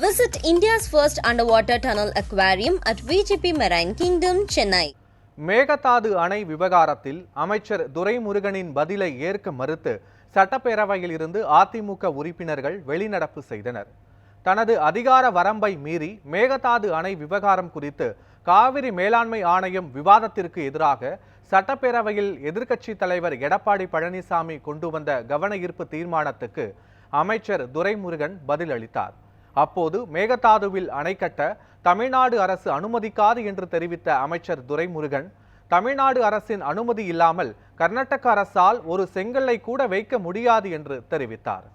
Visit India's first underwater tunnel aquarium at VGP Marine Kingdom, Chennai. Mekedatu அணை விவகாரத்தில் அமைச்சர் துரைமுருகனின் பதிலை ஏற்க மறுத்து சட்டப்பேரவையில் இருந்து அதிமுக உறுப்பினர்கள் வெளிநடப்பு செய்தனர் தனது அதிகார வரம்பை மீறி மேகதாது அணை விவகாரம் குறித்து காவிரி மேலாண்மை ஆணையம் விவாதத்திற்கு எதிராக சட்டப்பேரவையில் எதிர்க்கட்சித் தலைவர் எடப்பாடி பழனிசாமி கொண்டு வந்த கவன ஈர்ப்பு தீர்மானத்துக்கு அமைச்சர் துரைமுருகன் பதிலளித்தார் அப்போது மேகதாதுவில் அணை கட்ட தமிழ்நாடு அரசு அனுமதிக்காது என்று தெரிவித்த அமைச்சர் துரைமுருகன் தமிழ்நாடு அரசின் அனுமதி இல்லாமல் கர்நாடக அரசால் ஒரு செங்கல்லை கூட வைக்க முடியாது என்று தெரிவித்தார்.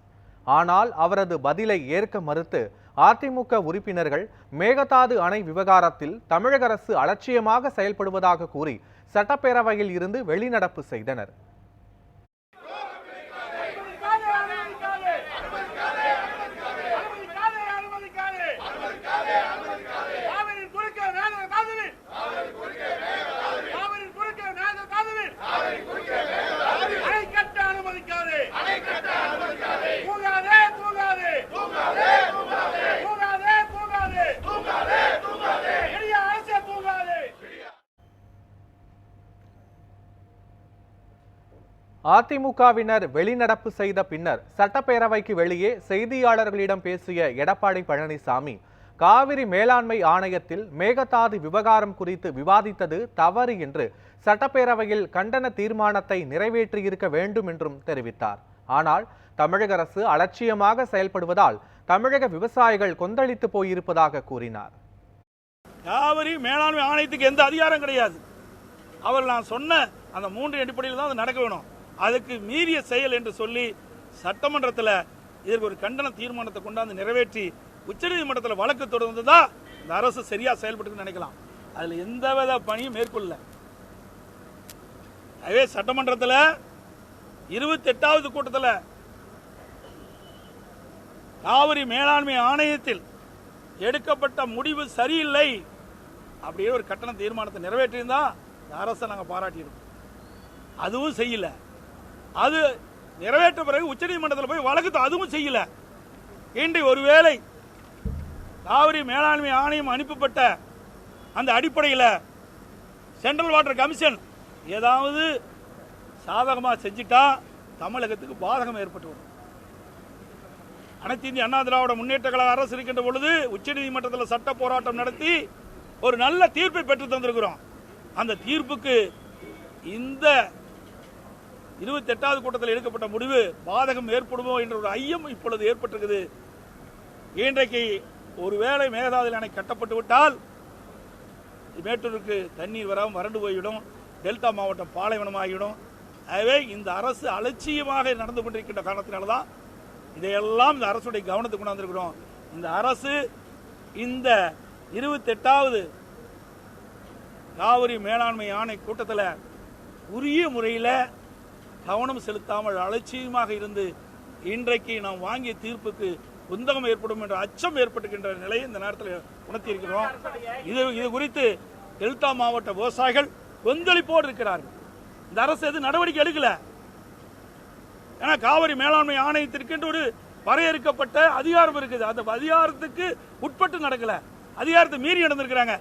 ஆனால் அவரது பதிலை ஏற்க மறுத்து அதிமுக உறுப்பினர்கள் மேகதாது அணை விவகாரத்தில் தமிழக அரசு அலட்சியமாக செயல்படுவதாக கூறி சட்டப்பேரவையில் இருந்து வெளிநடப்பு செய்தனர். அதிமுகவினர் வெளிநடப்பு செய்த பின்னர் சட்டப்பேரவைக்கு வெளியே செய்தியாளர்களிடம் பேசிய எடப்பாடி பழனிசாமி காவிரி மேலாண்மை ஆணையத்தில் மேகதாது விவகாரம் குறித்து விவாதித்தது தவறு என்று சட்டப்பேரவையில் கண்டன தீர்மானத்தை நிறைவேற்றியிருக்க வேண்டும் என்றும் தெரிவித்தார். ஆனால் தமிழக அரசு அலட்சியமாக செயல்படுவதால் தமிழக விவசாயிகள் கொந்தளித்து போயிருப்பதாக கூறினார். காவிரி மேலாண்மை ஆணையத்துக்கு எந்த அதிகாரம் கிடையாது. அவர் நான் சொன்ன அந்த மூன்று அடிப்படையில் தான் அது நடக்க வேணும். அதுக்கு மீறிய செயல் என்று சொல்லி சட்டமன்றத்தில் இதற்கு ஒரு கண்டன தீர்மானத்தை கொண்டாந்து நிறைவேற்றி உச்சநீதிமன்றத்தில் வழக்கு தொடர்ந்து தான் இந்த அரசு சரியாக செயல்பட்டு நினைக்கலாம். அதுல எந்தவித பணியும் மேற்கொள்ள அதே சட்டமன்றத்தில் இருபத்தி எட்டாவது கூட்டத்தில் காவிரி மேலாண்மை ஆணையத்தில் எடுக்கப்பட்ட முடிவு சரியில்லை அப்படியே ஒரு கட்டண தீர்மானத்தை நிறைவேற்றியிருந்தா இந்த அரசை நாங்கள் பாராட்டியிருக்கோம். அதுவும் செய்யலை. அது நிறைவேற்ற பிறகு உச்சநீதிமன்றத்தில் போய் வழக்கு அதுவும் செய்யல. இன்று ஒருவேளை காவிரி மேலாண்மை ஆணையம் அனுப்பப்பட்ட அந்த அடிப்படையில் சென்ட்ரல் வாட்டர் கமிஷன் ஏதாவது சாதகமாக செஞ்சிட்டா தமிழகத்துக்கு பாதகம் ஏற்பட்டு வரும். அனைத்து இந்திய அண்ணா திராவிட முன்னேற்ற கழக அரசு இருக்கின்ற பொழுது உச்சநீதிமன்றத்தில் சட்ட போராட்டம் நடத்தி ஒரு நல்ல தீர்ப்பை பெற்று தந்திருக்கிறோம். அந்த தீர்ப்புக்கு இந்த இருபத்தி எட்டாவது கூட்டத்தில் எடுக்கப்பட்ட முடிவு பாதகம் ஏற்படுமோ என்ற ஒரு ஐயம் இப்பொழுது ஏற்பட்டிருக்குது. இன்றைக்கு ஒருவேளை மேகதாது அணை கட்டப்பட்டு விட்டால் மேட்டூருக்கு தண்ணீர் வராமல் வறண்டு போய்விடும். டெல்டா மாவட்டம் பாலைவனம் ஆகிவிடும் ஆகவே இந்த அரசு அலட்சியமாக நடந்து கொண்டிருக்கின்ற காரணத்தினால தான் இதையெல்லாம் இந்த அரசுடைய கவனத்துக்கு கொண்டாந்துருக்கிறோம். இந்த அரசு இந்த இருபத்தெட்டாவது காவிரி மேலாண்மை ஆணை கூட்டத்தில் உரிய முறையில் கவனம் செலுத்தாமல் அலட்சியமாக இருந்து இன்றைக்கு நாம் வாங்கிய தீர்ப்புக்கு குந்தகம் ஏற்படும் என்ற அச்சம் ஏற்பட்டுகின்ற நிலையை இந்த நேரத்தில் உணர்த்தியிருக்கிறோம். இது இது குறித்து டெல்டா மாவட்ட விவசாயிகள் கொந்தளிப்போடு இருக்கிறார்கள். இந்த அரசு எது நடவடிக்கை எடுக்கல. ஏன்னா காவிரி மேலாண்மை ஆணையத்திற்கு என்று ஒரு வரையறுக்கப்பட்ட அதிகாரம் இருக்குது. அந்த அதிகாரத்துக்கு உட்பட்டு நடக்கல. அதிகாரத்தை மீறி நடந்திருக்கிறாங்க.